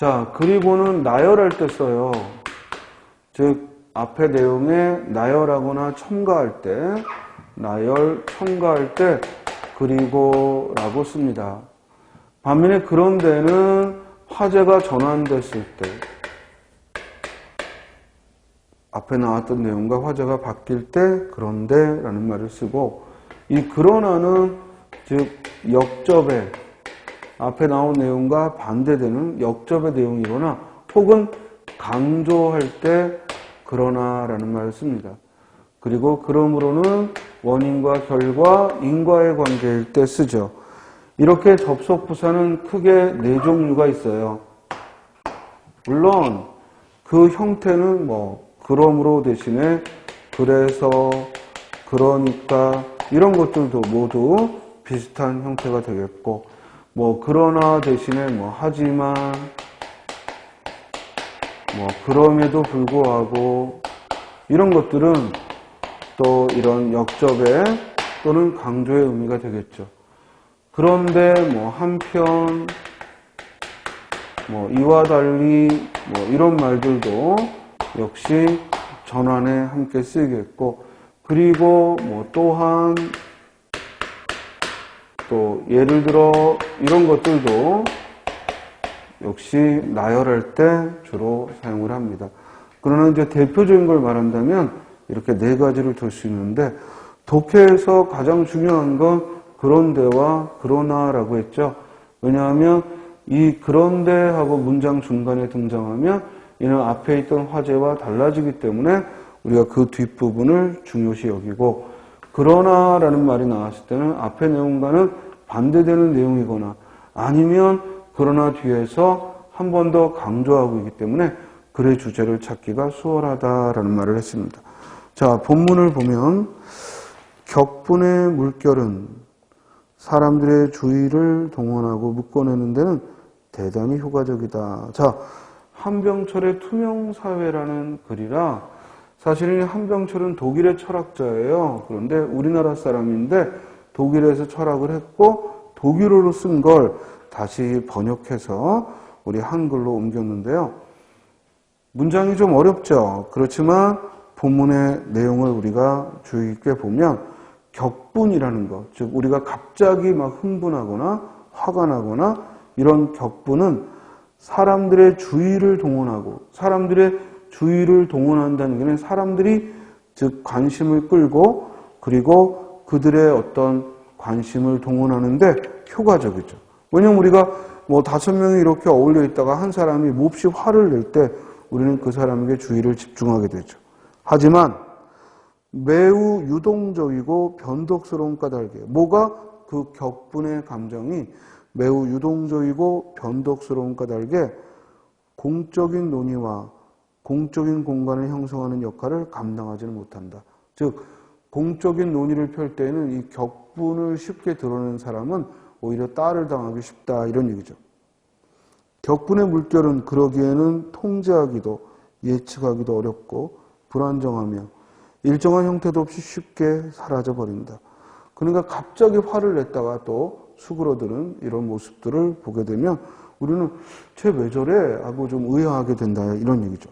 자, 그리고는 나열할 때 써요. 즉, 앞에 내용에 나열하거나 첨가할 때, 나열, 첨가할 때, 그리고 라고 씁니다. 반면에 그런 데는 화제가 전환됐을 때, 앞에 나왔던 내용과 화제가 바뀔 때, 그런데 라는 말을 쓰고, 이 그러나는 즉, 역접에, 앞에 나온 내용과 반대되는 역접의 내용이거나 혹은 강조할 때 그러나라는 말을 씁니다. 그리고 그러므로는 원인과 결과, 인과의 관계일 때 쓰죠. 이렇게 접속 부사는 크게 네 종류가 있어요. 물론 그 형태는 뭐 그러므로 대신에 그래서 그러니까 이런 것들도 모두 비슷한 형태가 되겠고 뭐 그러나 대신에 뭐 하지만 뭐 그럼에도 불구하고 이런 것들은 또 이런 역접의 또는 강조의 의미가 되겠죠. 그런데 뭐 한편 뭐 이와 달리 뭐 이런 말들도 역시 전환에 함께 쓰이겠고 그리고 뭐 또한 또 예를 들어 이런 것들도 역시 나열할 때 주로 사용을 합니다. 그러나 이제 대표적인 걸 말한다면 이렇게 네 가지를 들 수 있는데 독해에서 가장 중요한 건 그런데와 그러나라고 했죠. 왜냐하면 이 그런데 하고 문장 중간에 등장하면 이는 앞에 있던 화제와 달라지기 때문에 우리가 그 뒷부분을 중요시 여기고 그러나라는 말이 나왔을 때는 앞의 내용과는 반대되는 내용이거나 아니면 그러나 뒤에서 한 번 더 강조하고 있기 때문에 글의 주제를 찾기가 수월하다라는 말을 했습니다. 자, 본문을 보면 격분의 물결은 사람들의 주의를 동원하고 묶어내는 데는 대단히 효과적이다. 자, 한병철의 투명사회라는 글이라 사실은 한병철은 독일의 철학자예요. 그런데 우리나라 사람인데 독일에서 철학을 했고 독일어로 쓴 걸 다시 번역해서 우리 한글로 옮겼는데요. 문장이 좀 어렵죠. 그렇지만 본문의 내용을 우리가 주의 깊게 보면 격분이라는 것, 즉 우리가 갑자기 막 흥분하거나 화가 나거나 이런 격분은 사람들의 주의를 동원하고 사람들의 주의를 동원한다는 것은 사람들이 즉 관심을 끌고 그리고 그들의 어떤 관심을 동원하는데 효과적이죠. 왜냐면 우리가 뭐 다섯 명이 이렇게 어울려 있다가 한 사람이 몹시 화를 낼 때 우리는 그 사람에게 주의를 집중하게 되죠. 하지만 매우 유동적이고 변덕스러운 까닭에 뭐가 그 격분의 감정이 매우 유동적이고 변덕스러운 까닭에 공적인 논의와 공적인 공간을 형성하는 역할을 감당하지는 못한다. 즉 공적인 논의를 펼 때는 이 격분을 쉽게 드러내는 사람은 오히려 딸을 당하기 쉽다 이런 얘기죠. 격분의 물결은 그러기에는 통제하기도 예측하기도 어렵고 불안정하며 일정한 형태도 없이 쉽게 사라져 버린다. 그러니까 갑자기 화를 냈다가 또 수그러드는 이런 모습들을 보게 되면 우리는 쟤 왜 저래? 하고 좀 의아하게 된다 이런 얘기죠.